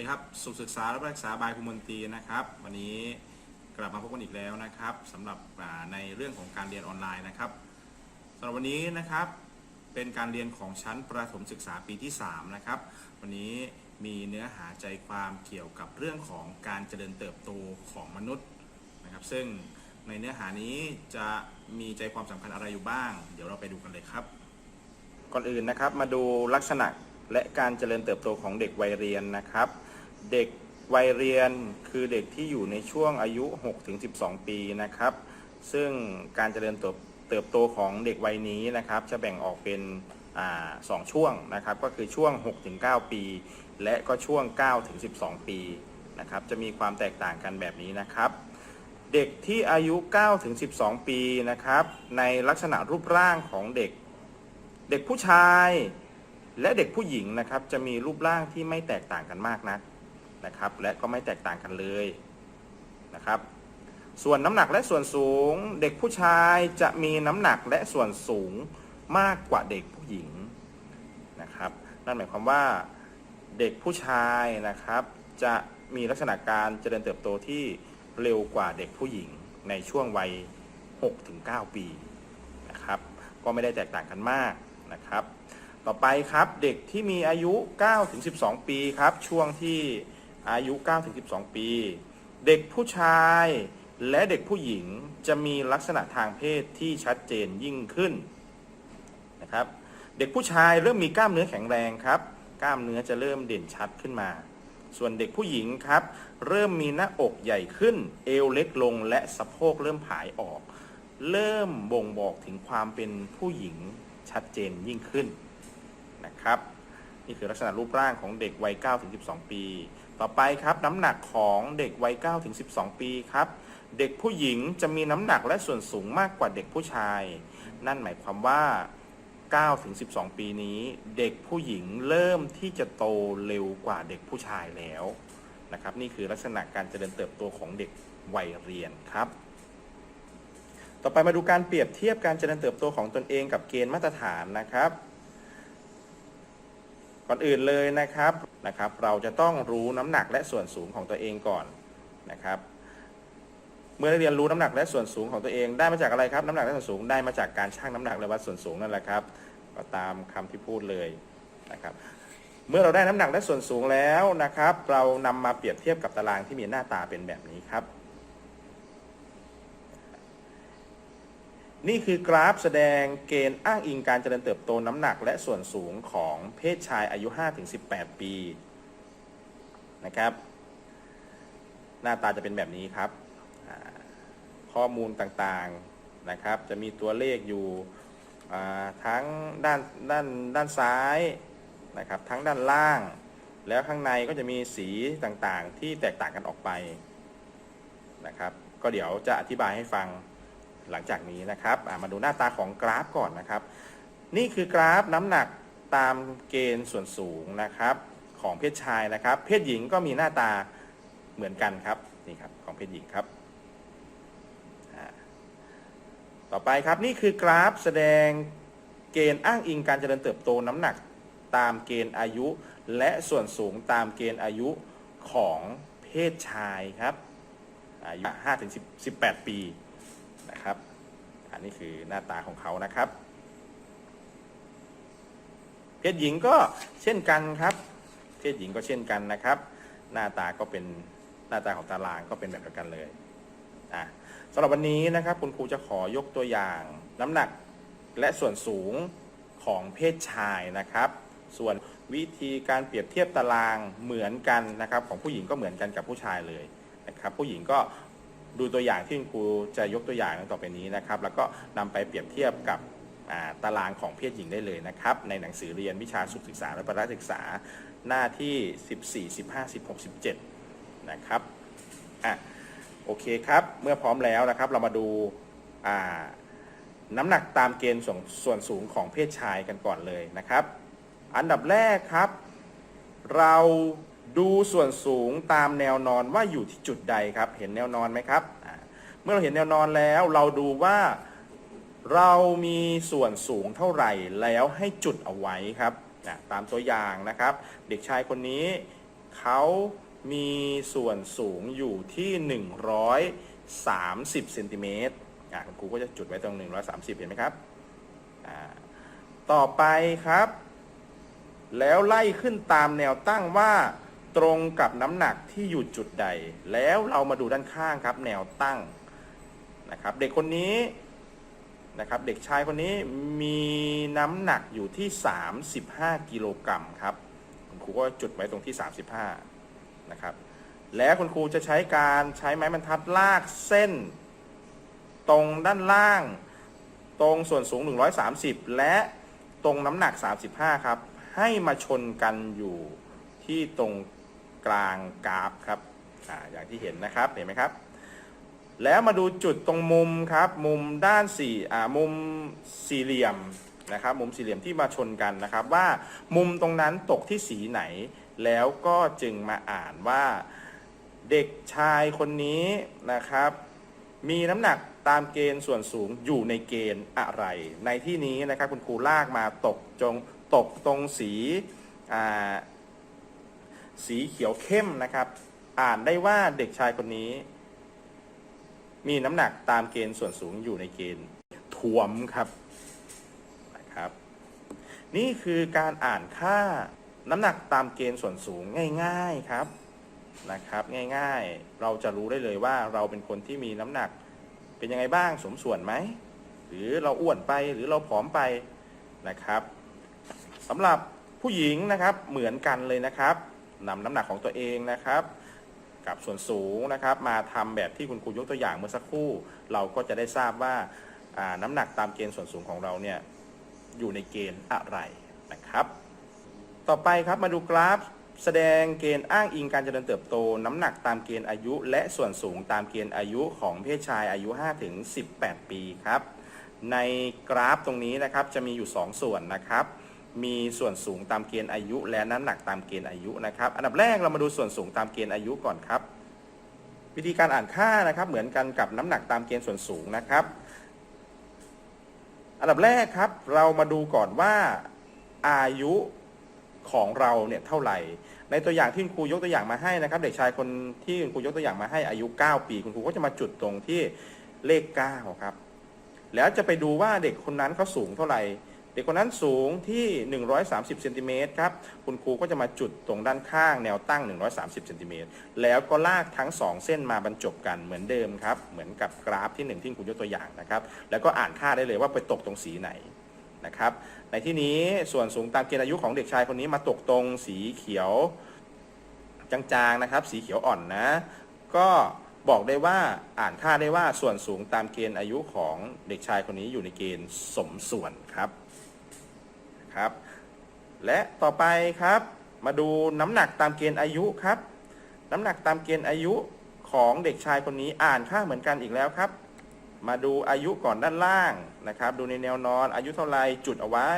ดีครับสุขศึกษาและรักษาบายภูมิมนตรีนะครับ วันนี้กลับมาพบกันอีกแล้วนะครับสำหรับในเรื่องของการเรียนออนไลน์นะครับสำหรับวันนี้นะครับเป็นการเรียนของชั้นประถมศึกษาปีที่3นะครับวันนี้มีเนื้อหาใจความเกี่ยวกับเรื่องของการเจริญเติบโตของมนุษย์นะครับ ซึ่งในเนื้อหานี้จะมีใจความสำคัญอะไรอยู่บ้าง เดี๋ยวเราไปดูกันเลยครับ ก่อนอื่นนะครับมาดูลักษณะและการเจริญเติบโตของเด็กวัยเรียนนะครับ เด็กวัยเรียนคือเด็กที่อยู่ในช่วงอายุ 6-12 ปีนะครับ ซึ่งการเจริญเติบเติบโตของเด็กวัยนี้นะครับ จะแบ่งออกเป็นอสองช่วงนะครับ ก็คือช่วง 6-9 ปี และก็ช่วง 9-12 ปีนะครับ จะมีความแตกต่างกันแบบนี้นะครับ เด็กที่อายุ 9-12 ปีนะครับ ในลักษณะรูปร่างของเด็ก เด็กผู้ชาย และเด็กผู้หญิงนะครับ จะมีรูปร่างที่ไม่แตกต่างกันมากนัก นะครับ และก็ไม่แตกต่างกันเลยนะครับ ส่วนน้ำหนักและส่วนสูง เด็กผู้ชายจะมีน้ำหนักและส่วนสูงมากกว่าเด็กผู้หญิงนะครับ นั่นหมายความว่าเด็กผู้ชายนะครับ จะมีลักษณะการเจริญเติบโตที่เร็วกว่าเด็กผู้หญิงในช่วงวัย 6-9 ปีนะครับ ก็ไม่ได้แตกต่างกันมากนะครับ ต่อไปครับเด็กที่มีอายุ 9-12 ปีครับ ช่วงที่ อายุ 9-12 ปี เด็กผู้ชายและเด็กผู้หญิงจะมีลักษณะทางเพศที่ชัดเจนยิ่งขึ้นนะครับ เด็กผู้ชายเริ่มมีกล้ามเนื้อแข็งแรงครับ กล้ามเนื้อจะเริ่มเด่นชัดขึ้นมา ส่วนเด็กผู้หญิงครับ เริ่มมีหน้าอกใหญ่ขึ้น เอวเล็กลงและสะโพกเริ่มผายออก เริ่มบ่งบอกถึงความเป็นผู้หญิงชัดเจนยิ่งขึ้นนะครับ นี่คือลักษณะรูปร่างของเด็กวัย9-12 ปี ต่อไปครับน้ำหนักของเด็กวัย9ถึง12 ปีครับ เด็กผู้หญิงจะมีน้ำหนักและส่วนสูงมากกว่าเด็กผู้ชาย นั่นหมายความว่า9ถึง12 ปีนี้ เด็กผู้หญิงเริ่มที่จะโตเร็วกว่าเด็กผู้ชายแล้วนะครับนี่คือลักษณะการเจริญเติบโตของเด็กวัยเรียนครับ ต่อไปมาดูการเปรียบเทียบการเจริญเติบโตของตนเองกับเกณฑ์มาตรฐานนะครับ ก่อนอื่นเลยนะครับ นะครับ เราจะต้องรู้น้ำหนักและส่วนสูงของตัวเองก่อนนะครับ เมื่อได้เรียนรู้น้ำหนักและส่วนสูงของตัวเองได้มาจากอะไรครับ น้ำหนักและส่วนสูงได้มาจากการชั่งน้ำหนักและวัดส่วนสูงนั่นแหละครับ ก็ตามคำที่พูดเลยนะครับ เมื่อเราได้น้ำหนักและส่วนสูงแล้วนะครับ เรานำมาเปรียบเทียบกับตารางที่มีหน้าตาเป็นแบบนี้ครับ นี่คือกราฟแสดงเกณฑ์อ้างอิงการเจริญเติบโตน้ำหนักและส่วนสูงของเพศชายอายุ 5-18 ปีนะครับ หน้าตาจะเป็นแบบนี้ครับ ข้อมูลต่างๆนะครับ จะมีตัวเลขอยู่ทั้งด้านด้านด้านซ้ายนะครับทั้งด้านล่าง แล้วข้างในก็จะมีสีต่างๆที่แตกต่างกันออกไปนะครับ ก็เดี๋ยวจะอธิบายให้ฟัง หลังจากนี้นะครับมาดูหน้าตาของกราฟก่อนนะครับ นี่คือกราฟน้ำหนักตามเกณฑ์ส่วนสูงนะครับของเพศชายนะครับ เพศหญิงก็มีหน้าตาเหมือนกันครับนี่ครับของเพศหญิงครับต่อไปครับนี่คือกราฟแสดงเกณฑ์อ้างอิงการเจริญเติบโตน้ำหนักตามเกณฑ์อายุ และส่วนสูงตามเกณฑ์อายุของเพศชายครับอายุ5ถึง18 ปี นะครับ อันนี้คือหน้าตาของเขานะครับ เพศหญิงก็เช่นกันครับ เพศหญิงก็เช่นกันนะครับ หน้าตาก็เป็นหน้าตาของตารางก็เป็นแบบเดียวกันเลยอะสำหรับวันนี้นะครับ คุณครูจะขอยกตัวอย่างน้ำหนักและส่วนสูงของเพศชายนะครับ ส่วนวิธีการเปรียบเทียบตารางเหมือนกันนะครับ ของผู้หญิงก็เหมือนกันกับผู้ชายเลยนะครับ ผู้หญิงก็ ดูตัวอย่างที่คุณครูจะยกตัวอย่างต่อไปนี้นะครับ แล้วก็นำไปเปรียบเทียบกับตารางของเพศหญิงได้เลยนะครับ ในหนังสือเรียนวิชาสุขศึกษาและประศึกษาหน้าที่ 14 15 16 17 นะครับอะโอเคครับ เมื่อพร้อมแล้วนะครับ เรามาดูาน้ำหนักตามเกณฑ์ส่วนส่วนสูงของเพศชายกันก่อนเลยนะครับ อันดับแรกครับ เรา ดูส่วนสูงตามแนวนอนว่าอยู่ที่จุดใดครับ เห็นแนวนอนไหมครับ เมื่อเราเห็นแนวนอนแล้วเราดูว่าเรามีส่วนสูงเท่าไหร่แล้วให้จุดเอาไว้ครับอะตามตัวอย่างนะครับ เด็กชายคนนี้เขามีส่วนสูงอยู่ที่ 130เซนติเมตรคุณครูก็จะจุดไว้ตรง 130 เห็นไหมครับ ต่อไปครับ แล้วไล่ขึ้นตามแนวตั้งว่า ตรงกับน้ำหนักที่อยู่จุดใด แล้วเรามาดูด้านข้างครับ แนวตั้งนะครับ เด็กคนนี้นะครับ เด็กชายคนนี้มีน้ำหนักอยู่ที่ 35 กิโลกรัมครับ คุณครูก็จุดไว้ตรงที่ 35 นะครับ แล้วคุณครูจะใช้การใช้ไม้บรรทัดลากเส้น ตรงด้านล่าง ตรงส่วนสูง 130 และตรงน้ำหนัก 35 ครับ ให้มาชนกันอยู่ที่ตรง กลางกราฟครับออย่างที่เห็นนะครับเห็นไหมครับ แล้วมาดูจุดตรงมุมครับ มุมด้านสี่มุมสี่เหลี่ยมนะครับ มุมสี่เหลี่ยมที่มาชนกันนะครับ ว่ามุมตรงนั้นตกที่สีไหน แล้วก็จึงมาอ่านว่าเด็กชายคนนี้นะครับ มีน้ำหนักตามเกณฑ์ส่วนสูงอยู่ในเกณฑ์อะไร ในที่นี้นะครับคุณครูลากมาตกจงตกตรงสีอ่า สีเขียวเข้มนะครับ อ่านได้ว่าเด็กชายคนนี้ มีน้ำหนักตามเกณฑ์ส่วนสูงอยู่ในเกณฑ์ถ่วมครับนะครับ นี่คือการอ่านค่าน้ำหนักตามเกณฑ์ส่วนสูงง่าย ๆครับนะครับ ง่ายๆ เราจะรู้ได้เลยว่าเราเป็นคนที่มีน้ำหนักเป็นยังไงบ้างสมส่วนไหม หรือเราอ้วนไปหรือเราผอมไปนะครับสำหรับผู้หญิงนะครับเหมือนกันเลยนะครับ นำน้ำหนักของตัวเองนะครับ กับส่วนสูงนะครับ มาทำแบบที่คุณครูยกตัวอย่างเมื่อสักครู่ เราก็จะได้ทราบว่าน้ำหนักตามเกณฑ์ส่วนสูงของเราเนี่ยอยู่ในเกณฑ์อะไรนะครับ ต่อไปครับมาดูกราฟแสดงเกณฑ์อ้างอิงการเจริญเติบโต น้ำหนักตามเกณฑ์อายุ และส่วนสูงตามเกณฑ์อายุของเพศชายอายุ5ถึง18 ปีครับ ในกราฟตรงนี้นะครับจะมีอยู่ 2 ส่วนนะครับ มีส่วนสูงตามเกณฑ์อายุ และน้ำหนักตามเกณฑ์อายุนะครับ อันดับแรกเรามาดูส่วนสูงตามเกณฑ์อายุก่อนครับ วิธีการอ่านค่านะครับ เหมือนกันกับน้ำหนักตามเกณฑ์ส่วนสูงนะครับ อันดับแรกครับ เรามาดูก่อนว่าอายุของเราเนี่ยเท่าไหร่ ในตัวอย่างที่คุณครูยกตัวอย่างมาให้นะครับ เด็กชายคนที่คุณครูยกตัวอย่างมาให้อายุ 9 ปี คุณครูก็จะมาจุดตรงที่เลข9ครับ แล้วจะไปดูว่าเด็กคนนั้นเขาสูงเท่าไหร่ ด็กคนนั้นสูงที่ 130เซนติเมตรครับคุณครูก็จะมาจุดตรงด้านข้างแนวตั้ง 130เซนติเมตรแล้วก็ลากทั้ง 2 เส้นมาบรรจบกันเหมือนเดิมครับเหมือนกับกราฟที่ 1 ที่คุณยกตัวอย่างนะครับแล้วก็อ่านค่าได้เลยว่าไปตกตรงสีไหนนะครับในที่นี้ส่วนสูงตามเกณฑ์อายุของเด็กชายคนนี้มาตกตรงสีเขียวจางๆนะครับสีเขียวอ่อนนะ ก็บอกได้ว่าอ่านค่าได้ว่าส่วนสูงตามเกณฑ์อายุของเด็กชายคนนี้อยู่ในเกณฑ์สมส่วนครับ ครับ และต่อไปครับ มาดูน้ำหนักตามเกณฑ์อายุครับ น้ำหนักตามเกณฑ์อายุของเด็กชายคนนี้อ่านค่าเหมือนกันอีกแล้วครับ มาดูอายุก่อนด้านล่างนะครับ ดูในแนวนอนอายุเท่าไรจุดเอาไว้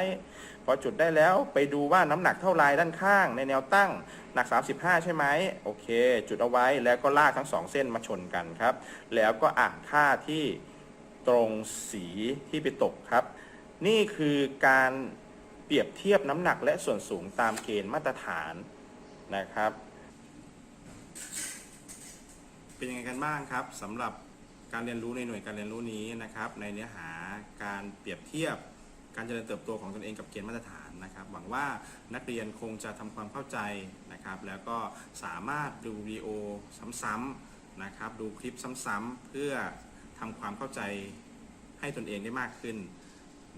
พอจุดได้แล้วไปดูว่าน้ำหนักเท่าไรด้านข้าง ในแนวตั้งหนัก 35 ใช่ไหมโอเค จุดเอาไว้แล้วก็ลากทั้งสองเส้นมาชนกันครับ แล้วก็อ่านค่าที่ตรงสีที่ไปตกครับ นี่คือการ รียบเทียบน้ำหนักและส่วนสูงตามเกณฑ์มาตรฐานนะครับ เป็นยังไงกันบ้างครับสำหรับการเรียนรู้ในหน่วยการเรียนรู้นี้นะครับ ในเนื้อหาการเปรียบเทียบการเจริญเติบโตของตนเองกับเกณฑ์มาตรฐานนะครับ หวังว่านักเรียนคงจะทำความเข้าใจนะครับ แล้วก็สามารถดูวิดีโอซ้ำๆนะครับ ดูคลิปซ้ำๆเพื่อทำความเข้าใจให้ตนเองได้มากขึ้น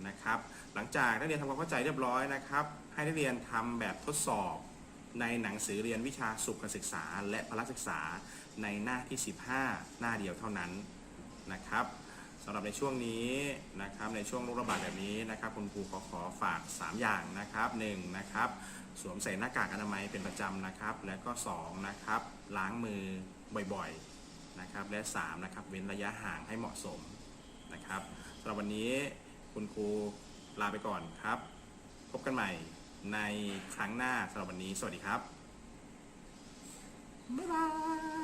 นะครับ หลังจากนักเรียนทำความเข้าใจเรียบร้อยนะครับ ให้นักเรียนทำแบบทดสอบในหนังสือเรียนวิชาสุขศึกษา และพละศึกษาในหน้าที่ 15 หน้าเดียวเท่านั้นนะครับสำหรับในช่วงนี้นะครับในช่วงโรคระบาดแบบนี้นะครับ คุณครูขอขอฝาก 3 อย่างนะครับ1นะครับสวมใส่หน้ากากอนามัยเป็นประจำนะครับ และก็2นะครับล้างมือบ่อยๆนะครับและ3นะครับเว้นระยะห่างให้เหมาะสมนะครับสำหรับวันนี้คุณครู ลาไปก่อนครับ พบกันใหม่ในครั้งหน้าสำหรับวันนี้ สวัสดีครับ บ๊ายบาย